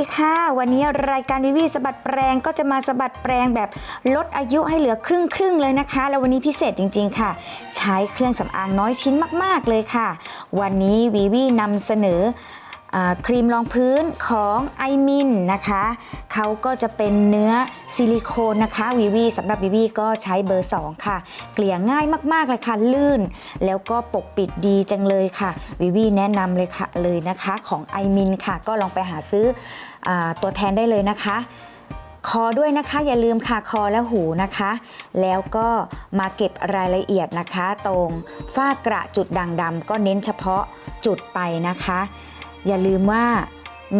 ดีค่ะ วันนี้รายการวิวีสะบัดแปลงก็จะมาสะบัดแปลงแบบลดอายุให้เหลือครึ่งครึ่งๆเลยนะคะ แล้ววันนี้พิเศษจริง ๆ ค่ะ ใช้เครื่องสำอางน้อยชิ้นมาก ๆ เลยค่ะ วันนี้วิวีนำเสนอ ครีมรองพื้นของไอมินนะคะเขาก็จะเป็นเนื้อซิลิโคนนะคะวิวีสำหรับวิวีก็ใช้เบอร์ 2 ค่ะ เกลี่ยง่ายมากๆเลยค่ะ ลื่น แล้วก็ปกปิดดีจังเลยค่ะวิวีแนะนำเลยค่ะเลยนะคะของไอมินค่ะ ก็ลองไปหาซื้ออตัวแทนได้เลยนะคะคอด้วยนะคะอย่าลืมค่ะคอและหูนะคะ แล้วก็มาเก็บรายละเอียดนะคะ ตรงฝ้ากระจุดด่างดำก็เน้นเฉพาะจุดไปนะคะ อย่าลืมว่า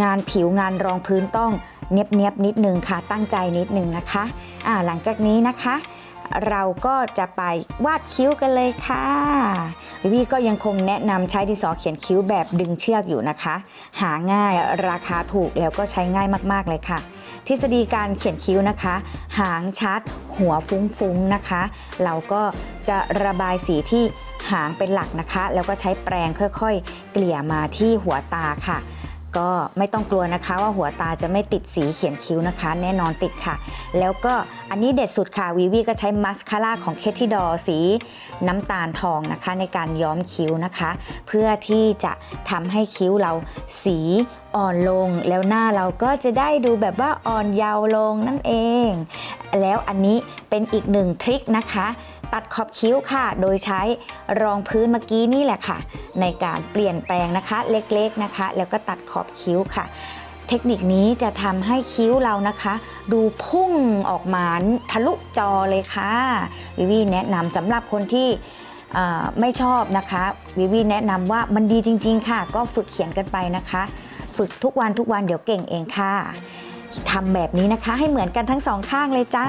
งานผิวงานรองพื้นต้องเนียบเนียบนิดนึงค่ะ ตั้งใจนิดนึงนะคะอ่าหลังจากนี้นะคะ เราก็จะไปวาดคิ้วกันเลยค่ะวิวีก็ยังคงแนะนำใช้ดินสอเขียนคิ้วแบบดึงเชือกอยู่นะคะ หาง่ายราคาถูกแล้วก็ใช้ง่ายมากๆเลยค่ะ ทฤษฎีการเขียนคิ้วนะคะ หางชัด หัวฟุ้งๆนะคะ เราก็จะระบายสีที่ หางเป็นหลักนะคะ แล้วก็ใช้แปรงค่อยๆ เกลี่ยมาที่หัวตาค่ะ ก็ไม่ต้องกลัวนะคะว่าหัวตาจะไม่ติดสีเขียนคิ้วนะคะ แน่นอนติดค่ะ แล้วก็ อันนี้เด็ดสุดค่ะวีวีก็ใช้มัสคาร่าของเคที่ดอสีน้ำตาลทองนะคะ ในการย้อมคิ้วนะคะ เพื่อที่จะทำให้คิ้วเราสีอ่อนลงแล้วหน้าเราก็จะได้ดูแบบว่าอ่อนเยาว์ลงนั่นเอง แล้วอันนี้เป็นอีกหนึ่งทริคนะคะ ตัดขอบคิ้วค่ะ โดยใช้รองพื้นเมื่อกี้นี่แหละค่ะ ในการเปลี่ยนแปลงนะคะเล็กๆนะคะ แล้วก็ตัดขอบคิ้วค่ะ เทคนิคนี้จะทำให้คิ้วเรานะคะ ดูพุ่งออกมาทะลุจอเลยค่ะวิวีแนะนำสำหรับคนที่ไม่ชอบนะคะวิวีแนะนำว่ามันดีจริง ๆ ค่ะ ก็ฝึกเขียนกันไปนะคะ ฝึกทุกวันทุกวันเดี๋ยวเก่งเองค่ะทำแบบนี้นะคะให้เหมือนกันทั้งสองข้างเลยจ้า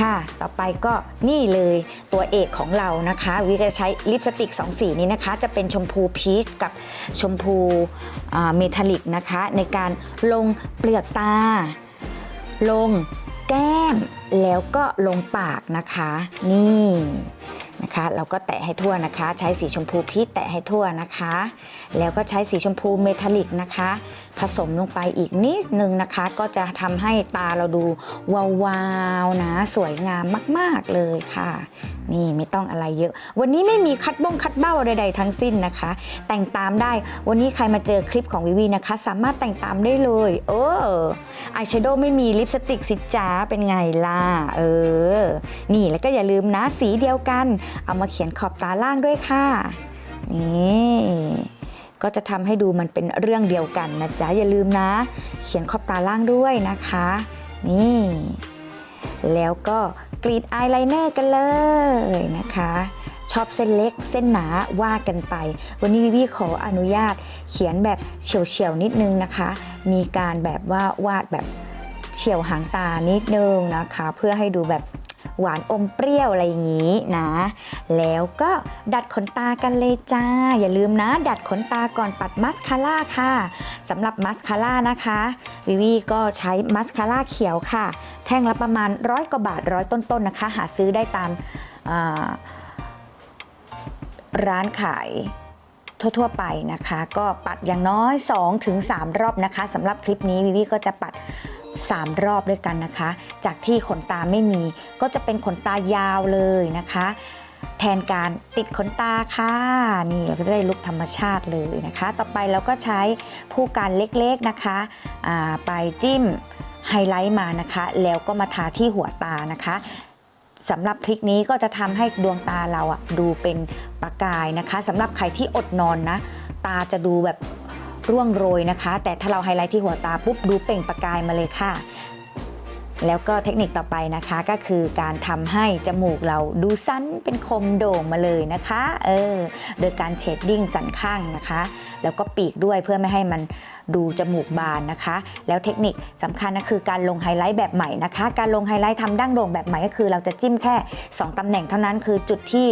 ค่ะ ต่อไปก็นี่เลยตัวเอกของเรานะคะ วิจะใช้ลิปสติก 2 สีนี้นะคะ จะเป็นชมพูพีชกับชมพูเมทัลลิกนะคะ ในการลงเปลือกตา ลงแก้ม แล้วก็ลงปากนะคะ นี่ นะคะ เราก็แตะให้ทั่วนะคะ ใช้สีชมพูพีชแตะให้ทั่วนะคะ แล้วก็ใช้สีชมพูเมทัลลิกนะคะ ผสมลงไปอีกนิดนึงนะคะ ก็จะทำให้ตาเราดูวาวๆนะ สวยงามมากๆเลยค่ะ นี่ไม่ต้องอะไรเยอะ วันนี้ไม่มีคัดบ้งคัดเบ้าใดๆทั้งสิ้นนะคะ แต่งตามได้ วันนี้ใครมาเจอคลิปของวิวีนะคะ สามารถแต่งตามได้เลยเอออายแชโดว์ไม่มีลิปสติกสิจ้าเป็นไงล่ะเออ นี่แล้วก็อย่าลืมนะสีเดียวกันเอามาเขียนขอบตาล่างด้วยค่ะ นี่ก็จะทำให้ดูมันเป็นเรื่องเดียวกันนะจ๊ะอย่าลืมนะ เขียนขอบตาล่างด้วยนะคะ นี่ แล้วก็กรีดอายไลเนอร์กันเลยนะคะ ชอบเส้นเล็กเส้นหนาว่ากันไป วันนี้วิวีขออนุญาตเขียนแบบเฉียวๆนิดนึงนะคะ มีการแบบว่าวาดแบบเฉียวหางตานิดนึงนะคะ เพื่อให้ดูแบบ หวานอมเปรี้ยวอะไรอย่างนี้นะ แล้วก็ดัดขนตากันเลยจ้า อย่าลืมนะ ดัดขนตาก่อนปัดมัสคาร่าค่ะสำหรับมัสคาร่านะคะวิวีก็ใช้มัสคาร่าเขียวค่ะ แท่งละประมาณร้อยกว่าบาทร้อยต้นๆนะคะ หาซื้อได้ตามาร้านขายทั่วๆไปนะคะ ก็ปัดอย่างน้อย 2-3 รอบนะคะสำหรับคลิปนี้วิวีก็จะปัด 3 รอบด้วยกันนะคะ จากที่ขนตาไม่มีก็จะเป็นขนตายาวเลยนะคะ แทนการติดขนตาค่ะนี่เราก็จะได้ลุคธรรมชาติเลยนะคะ ต่อไปเราก็ใช้ผู้การเล็กๆนะคะไปจิ้มไฮไลท์มานะคะ แล้วก็มาทาที่หัวตานะคะสำหรับทริคนี้ก็จะทำให้ดวงตาเราอะดูเป็นประกายนะคะสำหรับใครที่อดนอนนะ ตาจะดูแบบ ร่วงโรยนะคะ แต่ถ้าเราไฮไลท์ที่หัวตาปุ๊บดูเปล่งประกายมาเลยค่ะ แล้วก็เทคนิคต่อไปนะคะก็คือการทำให้จมูกเราดูสั้นเป็นคมโด่งมาเลยนะคะเออโดยการเชดดิ้งสันข้างนะคะ แล้วก็ปีกด้วยเพื่อไม่ให้มันดูจมูกบานนะคะ แล้วเทคนิคสำคัญก็คือการลงไฮไลท์แบบใหม่นะคะ การลงไฮไลท์ทำดั้งโด่งแบบใหม่ก็คือ เราจะจิ้มแค่ 2ตำแหน่งเท่านั้นคือจุดที่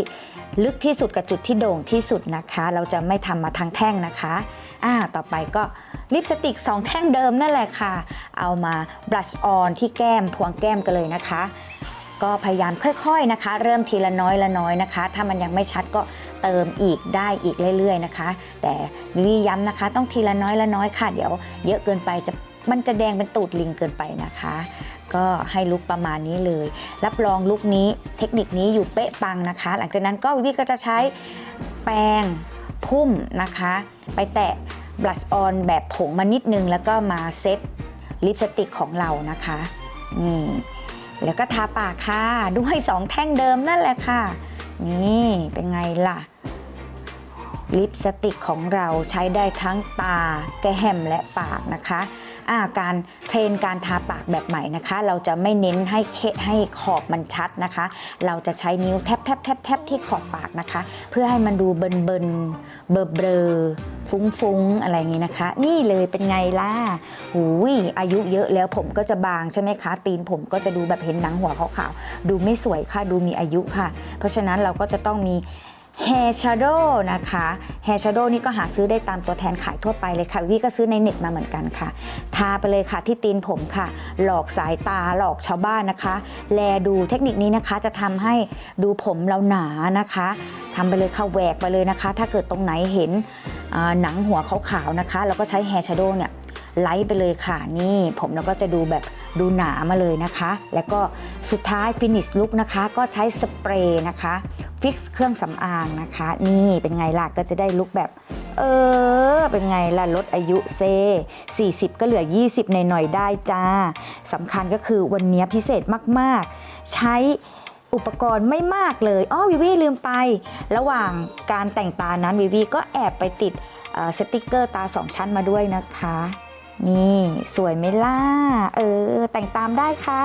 ลึกที่สุดกับจุดที่โด่งที่สุดนะคะ เราจะไม่ทำมาทั้งแท่งนะคะอ่าต่อไปก็ลิปสติก 2 แท่งเดิมนั่นแหละค่ะ เอามาบลัชออนที่แก้มพวงแก้มกันเลยนะคะ ก็พยายามค่อยๆนะคะ เริ่มทีละน้อยละน้อยนะคะ ถ้ามันยังไม่ชัดก็เติมอีกได้อีกเรื่อยๆนะคะ แต่วิวีย้ำนะคะ ต้องทีละน้อยละน้อยค่ะ เดี๋ยวเยอะเกินไปจะมันจะแดงเป็นตูดลิงเกินไปนะคะ ก็ให้ลุกประมาณนี้เลย รับรองลุกนี้เทคนิคนี้อยู่เป๊ะปังนะคะ หลังจากนั้นก็วิวีก็จะใช้แปรงพุ่มนะคะ ไปแตะบลัชออนแบบผงมานิดนึง แล้วก็มาเซตลิปสติกของเรานะคะนี่ แล้วก็ทาปากค่ะด้วยสองแท่งเดิมนั่นแหละค่ะ นี่เป็นไงล่ะ ลิปสติกของเราใช้ได้ทั้งตา แก้มและปากนะคะ การเทรนการทาปากแบบใหม่นะคะ เราจะไม่เน้นให้เคให้ขอบมันชัดนะคะ เราจะใช้นิ้วแทบแทบแทบแทบที่ขอบปากนะคะ เพื่อให้มันดูเบินเบินเบอเบลอฟุ้งฟุ้งอะไรอย่างนี้นะคะ นี่เลยเป็นไงล่ะหูยอายุเยอะแล้วผมก็จะบางใช่ไหมคะ ตีนผมก็จะดูแบบเห็นหนังหัวขาวๆดูไม่สวยค่ะดูมีอายุค่ะ เพราะฉะนั้นเราก็จะต้องมี Hair Shadow นะคะ Hair Shadow นี่ก็หาซื้อได้ตามตัวแทนขายทั่วไปเลยค่ะวิก็ซื้อในเน็ตมาเหมือนกันค่ะ ทาไปเลยค่ะที่ตีนผมค่ะ หลอกสายตาหลอกชาวบ้านนะคะ แลดูเทคนิคนี้นะคะ จะทำให้ดูผมเราหนานะคะทำไปเลยค่ะแหวกไปเลยนะคะ ถ้าเกิดตรงไหนเห็นหนังหัวขาวๆนะคะ เราก็ใช้ Hair Shadow เนี่ยไลท์ไปเลยค่ะนี่ผมเราก็จะดูแบบดูหนามาเลยนะคะ แล้วก็สุดท้ายฟินิชลุกนะคะ ก็ใช้สเปรย์นะคะ ฟิกซ์เครื่องสำอางนะคะ นี่เป็นไงล่ะก็จะได้ลุกแบบ เออ เป็นไงล่ะลดอายุเซ 40 ก็เหลือ 20หน่อยได้จ้าสำคัญก็คือวันนี้พิเศษมากๆ ใช้อุปกรณ์ไม่มากเลยอ้อวิวีลืมไป ระหว่างการแต่งตานั้นวิวีก็แอบไปติดสติกเกอร์ตาสองชั้นมาด้วยนะคะ นี่สวยไหมล่ะ เออ แต่งตามได้ค่ะ